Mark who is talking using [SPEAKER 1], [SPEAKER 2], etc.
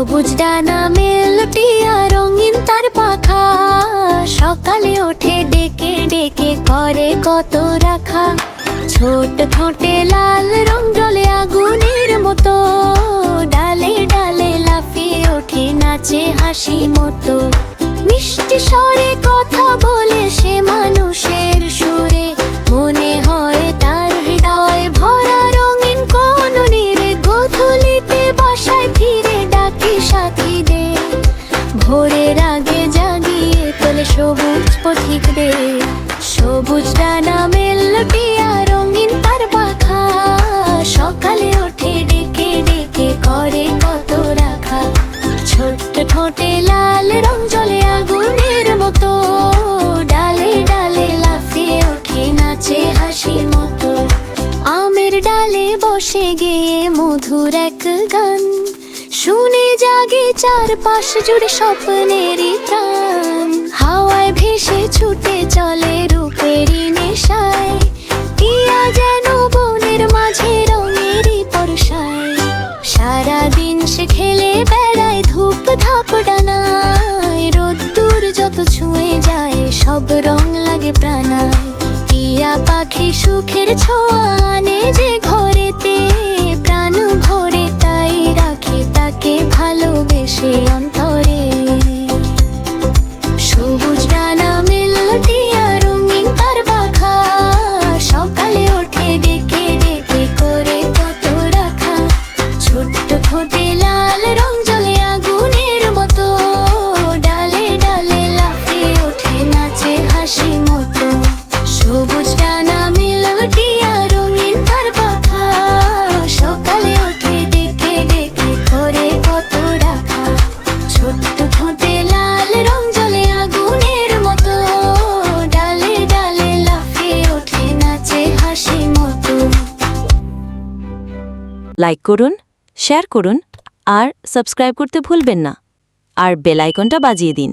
[SPEAKER 1] সবুজ ডানা মেলটিয়া রঙিন তার পাখা। সকালে ওঠে ডেকে ডেকে করে কত রাখা। ছোট ঠোঁটে লাল রং জলে আগুনের মতো। ডালে ডালে লাফিয়ে ওঠে, নাচে হাসি মতো। মিষ্টি স্বরে কথা বলে সে মানুষ। ভোরের আগে জাগিয়ে তোলে সবুজ পথিকদের। সবুজ ডানা মেলটিয়া রঙিন তার পাখা। সকালে ওঠে, ডেকে ডেকে করে কত রাখা। ছোট্ট ঠোঁটে লাল রং জলে আগুনের মতো। ডালে ডালে লাফিয়ে ওঠে, নাচে হাসির মতো। আমের ডালে বসে গিয়ে মধুর এক গান। শুনে জাগে চারপাশ জুড়ে স্বপ্নেরই টান হাওয়ায় ভেসে ছুটে চলে রূপেরই নেশায়। টিয়া যেন বনের মাঝে রঙেরই পরশায় সারাদিন সে খেলে বেড়ায় ধূপ ধাপ ডানায়। রোদ্দুর যত ছুঁয়ে যায়, সব রং লাগে প্রাণায়। টিয়া পাখি সুখের ছোঁয়া আনে যে ঘরেতে, প্রাণ ভরে
[SPEAKER 2] লাইক করুন শেয়ার করুন আর সাবস্ক্রাইব করতে ভুলবেন না। আর বেলাইকনটা বাজিয়ে দিন।